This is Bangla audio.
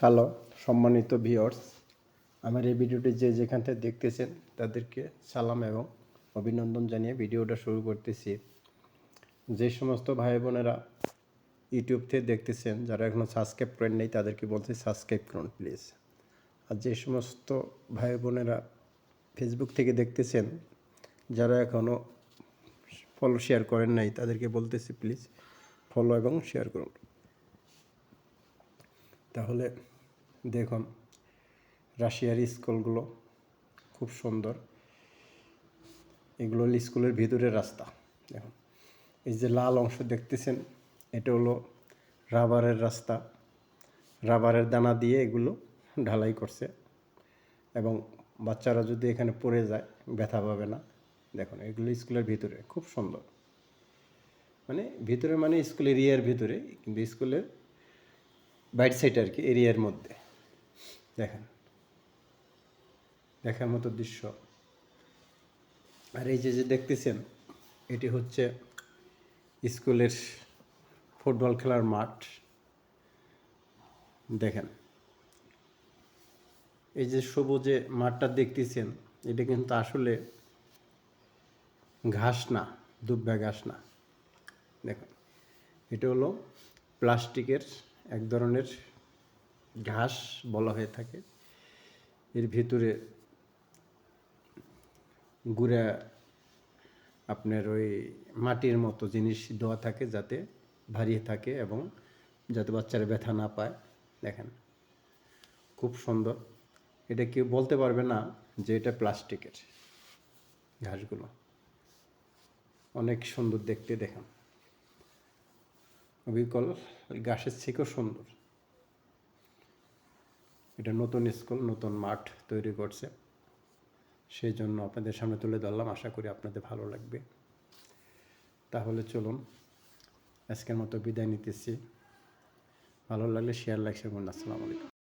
হ্যালো, সম্মানিত ভিওর্স আমার এই ভিডিওটি যে যেখান থেকে দেখতেছেন, তাদেরকে সালাম এবং অভিনন্দন জানিয়ে ভিডিওটা শুরু করতেছি। যে সমস্ত ভাই বোনেরা ইউটিউব থেকে দেখতেছেন, যারা এখনও সাবস্ক্রাইব করেন নেই, তাদেরকে বলছি সাবস্ক্রাইব করুন, প্লিজ। আর যে সমস্ত ভাই বোনেরা ফেসবুক থেকে দেখতেছেন, যারা এখনও ফলো শেয়ার করেন নাই, তাদেরকে বলতেছি, প্লিজ, ফলো এবং শেয়ার করুন। তাহলে দেখুন, রাশিয়ার স্কুলগুলো খুব সুন্দর। এগুলো হলো স্কুলের ভিতরের রাস্তা। দেখুন, এই যে লাল অংশ দেখতেছেন, এটা হলো রাবারের রাস্তা। রাবারের দানা দিয়ে এগুলো ঢালাই করছে এবং বাচ্চারা যদি এখানে পড়ে যায়, ব্যথা পাবে না। দেখুন, এগুলো স্কুলের ভিতরে, খুব সুন্দর। মানে ভিতরে মানে স্কুল এরিয়ার ভিতরে, কিন্তু স্কুলের বাইট সাইড আর কি, এরিয়ার মধ্যে। দেখেন। দেখার মতো দৃশ্য। আর এই যে যে দেখতেছেন, এটি হচ্ছে স্কুলের ফুটবল খেলার মাঠ। দেখেন। এই যে সবুজে মাঠটা দেখতেছেন, এটা কিন্তু আসলে ঘাস না, দুব্বা ঘাস না। দেখুন, এটা হলো প্লাস্টিকের এক ধরনের ঘাস বলা হয়ে থাকে। এর ভিতরে গুঁড়া আপনার ওই মাটির মতো জিনিস দেওয়া থাকে যাতে ভারী থাকে এবং যাতে বাচ্চারা ব্যথা না পায়। দেখেন, খুব সুন্দর। এটা কেউ বলতে পারবে না যে এটা প্লাস্টিকের ঘাসগুলো। অনেক সুন্দর দেখতে, দেখেন। অবিকল গাছের থেকেও সুন্দর। এটা নতুন স্কুল, নতুন মাঠ তৈরি করছে। সেই জন্য আপনাদের সামনে তুলে ধরলাম, আশা করি আপনাদের ভালো লাগবে। তাহলে চলুন, আজকের মতো বিদায় নিতেছি। ভালো লাগলে শেয়ার লাইক বন্ধু আসসালামু আলাইকুম।